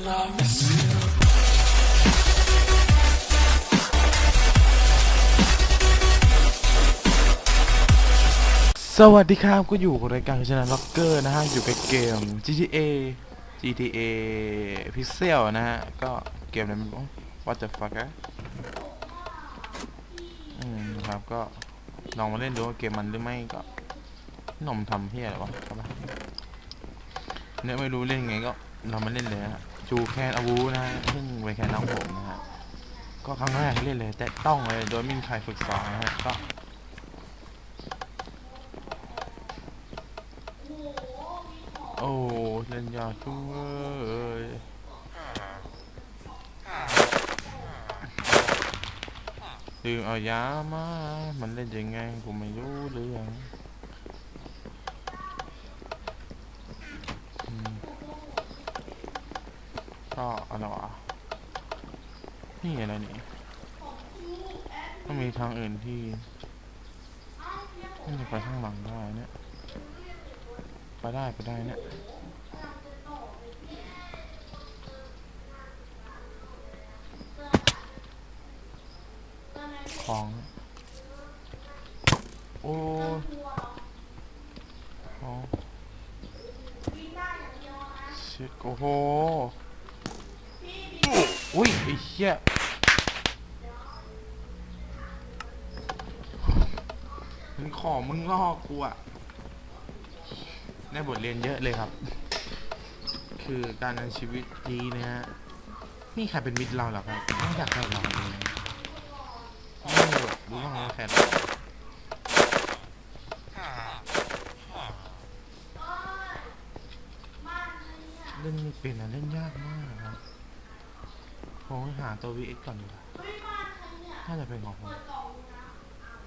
สวัสดีครับก็อยู่กับรายการชนะล็อกเกอร์นะฮะ อยู่กับเกม GTA GTA Pixel นะฮะ ก็เกมอะไรไม่รู้ What the fuck อะอืมนะครับก็ลองมาเล่นดูว่าเกมมันหรือไม่ก็หนอมทำเพี้ยอะไรวะครับเนี่ยไม่รู้เล่นไงก็เรามาเล่นเลยฮะ จูแคนอาวูนะฮะซึ่งไปนแคนน้องผมนะฮะก็ครั้งแรกที่เล่นเลย แต่ต้องเลยโดยไม่มีใครฝึกสอนนะฮะก็โอ้เล่นยากจังเลยลืมเอายามา มันเล่นยังไงผมไม่รู้เรื่อง ก็อะไรวะนี่อะไรนี่ต้องมีทางอื่นที่ไม่ไปข้างหลังได้เนี่ยไปได้ไปได้เนี่ยของโอ้ของชิโอ้โห อุ้ยไอ้เหี้ยมึงขอมึงล่อกูอะได้บทเรียนเยอะเลยครับ คือการในชีวิตนี้นะฮะนี่ใครเป็นมิตรเราหรอครับนอกจากใครเราเองไม่แบบรู้บ้างว่าใครเราเล่นไม่เป็นนะเล่นยากมาก ผมหาตัว VX ก่อนดีกว่าน่าจะเป็นของผม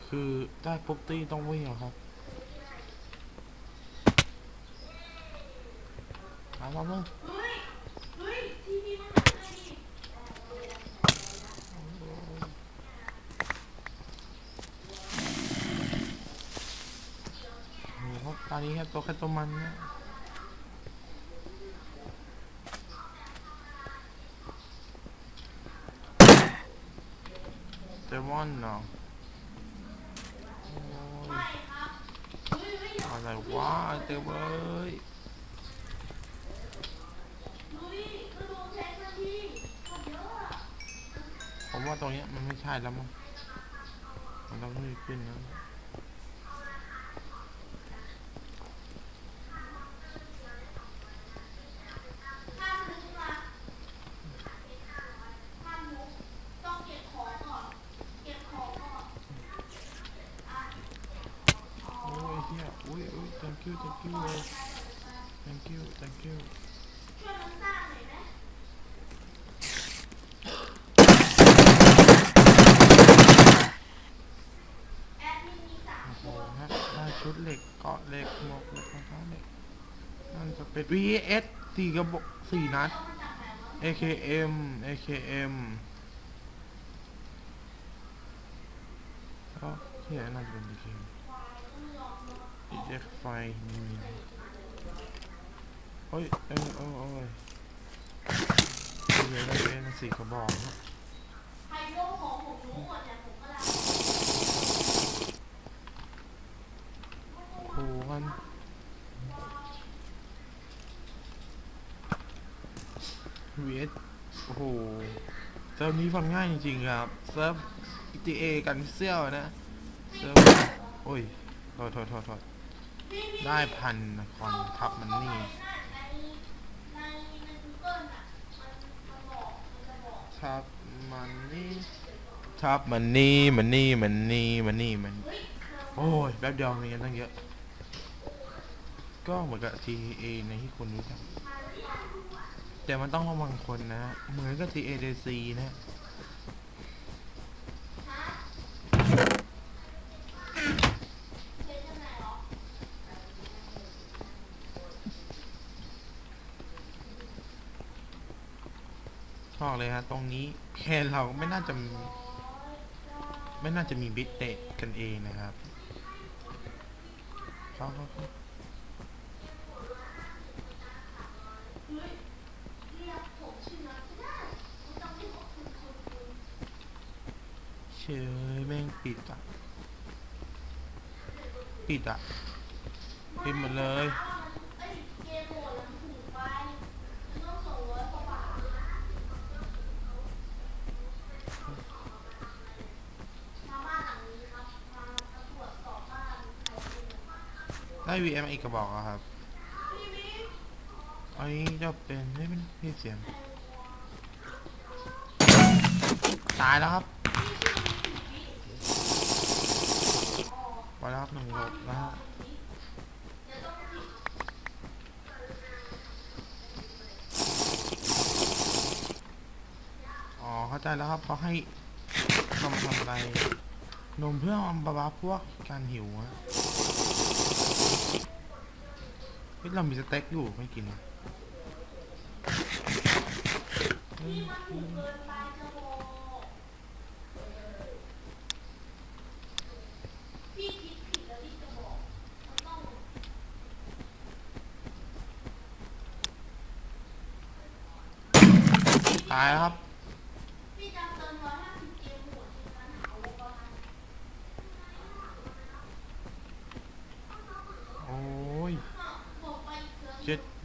คือได้ปุ๊บตี้ต้องวิ่งครับมามามึงโอ้โหตอนนี้แค่ตัวแค่ตัวมันเนี่ย มอนเนาะโอ้ยอะไรวะเต็มเลยผมว่าตรงนี้มันไม่ใช่แล้วมั้งมันต้องขึ้นนะโอ้ยเฮียอุ้ยอุ้ย thank you thank you thank you thank you โอ้โหฮะได้ชุดเหล็กเกาะเหล็กหมวกเหล็กรองเท้าเหล็กนั่นจะเป็น VS สี่กระบอกสี่นัด AKM AKM ก็ที่ไหนน่าจะเป็น AKM อีเจ็กไฟนี่โอ้ยเอ้ยอ้ยโอ้ยเหลือได้เป็นสี่กระบอกโอ้โหมันเวทโอ้โหเซิร์ฟนี้ฟังง่ายจริงๆครับเซิร์ฟ GTA กันเซี่ยวนะเซิร์ฟโอ้ยโทษโทษโทษโทษ ได้พันคอนทับมันนี่ทับมันนี่ทับมันนี่มันนี่มันนี่มันนี่มัน โอ้ยแป๊บเดียวมีกันตั้งเยอะ ก็เหมือนกับ TA ในที่คนรู้จักแต่มันต้องระวังคนนะ เหมือนกับ TADC นะ เลยฮะ ตรงนี้แค่เราไม่น่าจะ ไม่น่าจะมีบิตเตะกันเองนะครับเข้าเข้าเข้าเชยแม่งปิดอะ ปิดอะปิดหมดเลย ได้ VM อีกกระบอกอครับอันนี้จะเป็นไม่เป็นที่เสียงตายแล้วครับไปแล้วครับหนึ่งหกนะฮะอ๋อเข้าใจแล้วครับเขาให้นมทำอะไรนมเพื่อมาบำบัดพวกการหิวอะ เฮ้ยเรามีสเต็กอยู่ไม่กินอะตายแล้วครับ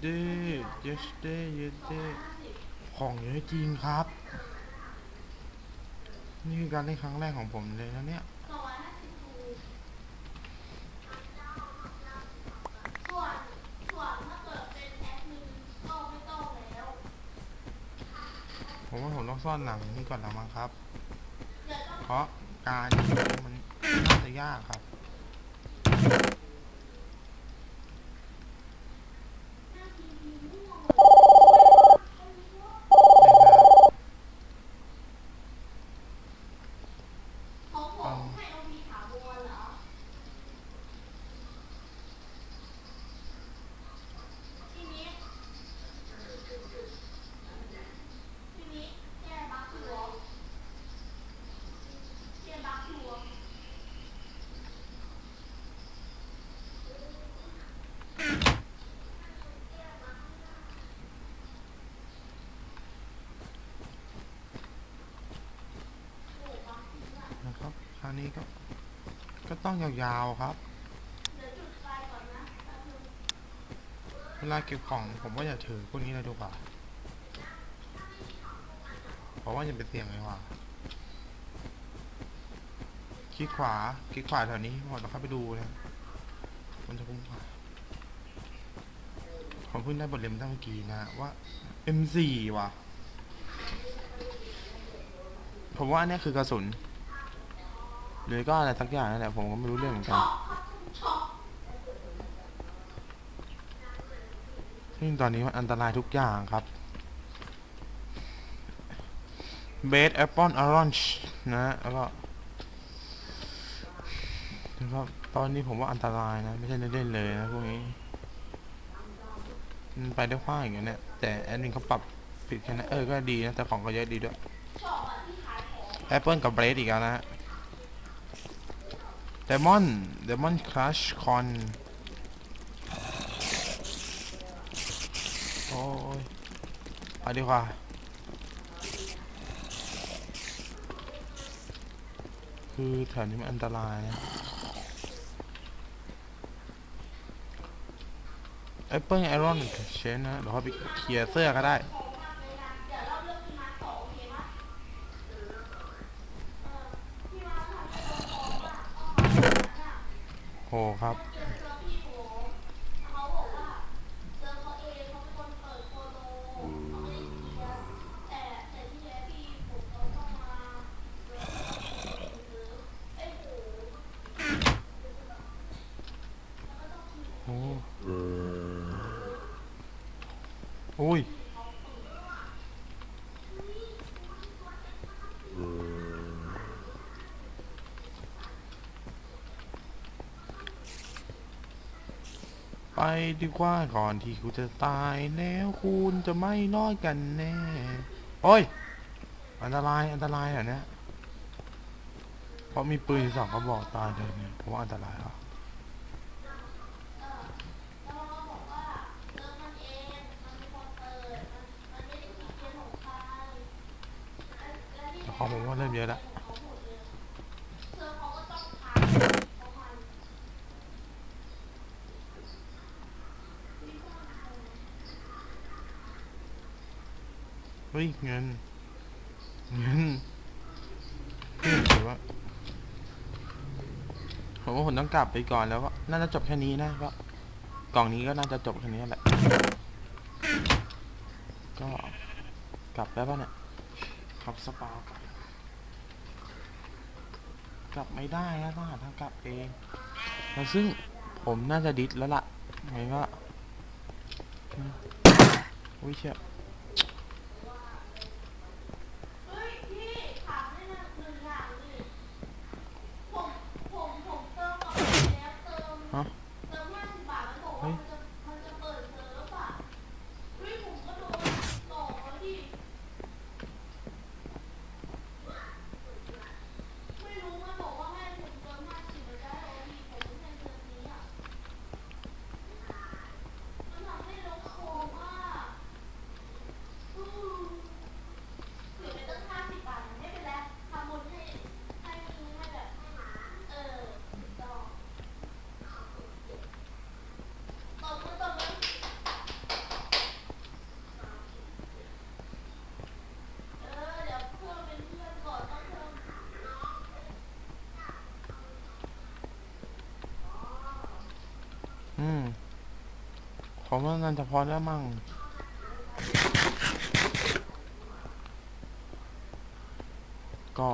เจ็ดเด้เจ็ดเด้เจ็ดเด้ของเยอะจริงครับ นี่คือการเล่นครั้งแรกของผมเลยนะเนี่ยผมว่าผมต้องซ่อนหลังนี่ก่อนและมั้งครับ เพราะการมันน่าจะยากครับ ของผมให้เอามีถาวรเหรอ ทีนี้ ทีนี้แก้บั๊กหัวแก้บั๊กหัว นี้ก็ ก็ต้องยาวๆครับ เวลาเก็บของผมว่าอย่าถือพวกนี้เลยดีกว่าเพราะว่าจะเป็นเสี่ยงเลยว่ะคลิกขวาคลิกขวาแถวนี้พอเราเข้าไปดูนะมันจะคุ้มกว่าผมเพิ่งได้บทเรียนตั้งเมื่อกี้นะว่า M4 ว่ะ ผมว่าอันนี้คือกระสุน หรือก็อะไรสักอย่างนั่นแหละผมก็ไม่รู้เรื่องเหมือนกันซึ่งตอนนี้มันอันตรายทุกอย่างครับเบสแอปเปิลออรันจ์นะแล้วก็แล้วก็ตอนนี้ผมว่าอันตรายนะ ไม่ใช่เล่นๆเลยนะพวกนี้มันไปได้ขว้างอย่างเงี้ยเนี่ยแต่แอดมินเขาปรับผิดแค่นั้นเออก็ดีนะ แต่ของก็เยอะดีด้วยแอปเปิลกับเบรดอีกแล้วนะฮะ เดมอนเดมอนคลัชคอนโอ้ยไปดีกว่าคือแถวนี้มันอันตรายนะแอปเปิลไอรอนเชนนะเดี๋ยวเขาไปเคลียร์เสื้อก็ได้ โหครับโอ้ย ไปดีกว่าก่อนที่คุณจะตายแล้วคุณจะไม่รอดกันแน่ โอ้ย อันตรายอันตรายเหรอเนี่ยเพราะมีปืนสองกระบอกตายเลยเนี่ยเพราะว่าอันตรายอะเขาบอกว่าเจอมันเองมันเป็นคนเปิดมันมันไม่ได้ขีดเขียนของใครและของผมก็เริ่มเยอะแล้ว เขาหมดเลย เฮ้ยเงินเงินพี่ถือว่าผมว่าผมต้องกลับไปก่อนแล้วก็น่าจะจบแค่นี้นะก็กล่องนี้ก็น่าจะจบแค่นี้แหละก็กลับได้ป่ะเนี่ยขับสปาก่อนกลับไม่ได้นะต้องหาทางกลับเองแล้วซึ่งผมน่าจะดิสแล้วล่ะหมายว่าอืมอุ้ยเชี่ย เฮ้ยพี่ถามได้หนึ่งหนึ่งอย่างดิผมผมผมเติมกับแล้วเติม ฮะ เติมห้าสิบบาทมันบอกว่ามันจะมันจะเปิดเซิร์ฟอะเฮ้ยผมก็โดนหลอกแล้วดิไม่รู้มันบอกว่าให้ผมเติมห้าสิบแล้วได้โอดีผมไม่ได้เติมนี้อะมันทำให้เราโคมอะอืม หรือไปตั้งห้าสิบบาทไม่เป็นไรทำบุญให้ให้ให้แบบเออต่อตบมือตบมือเออเดี๋ยวเพิ่มเป็นเพื่อนก่อนต้องเพิ่ม อืม ผมว่าน่าจะพอแล้วมั่งก็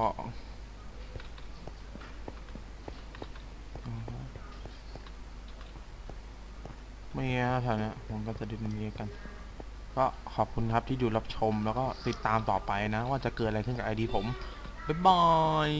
ไม่เงี้ยแถวเนี้ผมก็จะดินเรียกัน ก็ขอบคุณครับที่ดูรับชมแล้วก็ติดตามต่อไปนะ ว่าจะเกิดอะไรขึ้นกับไอดีผม บ๊ายบาย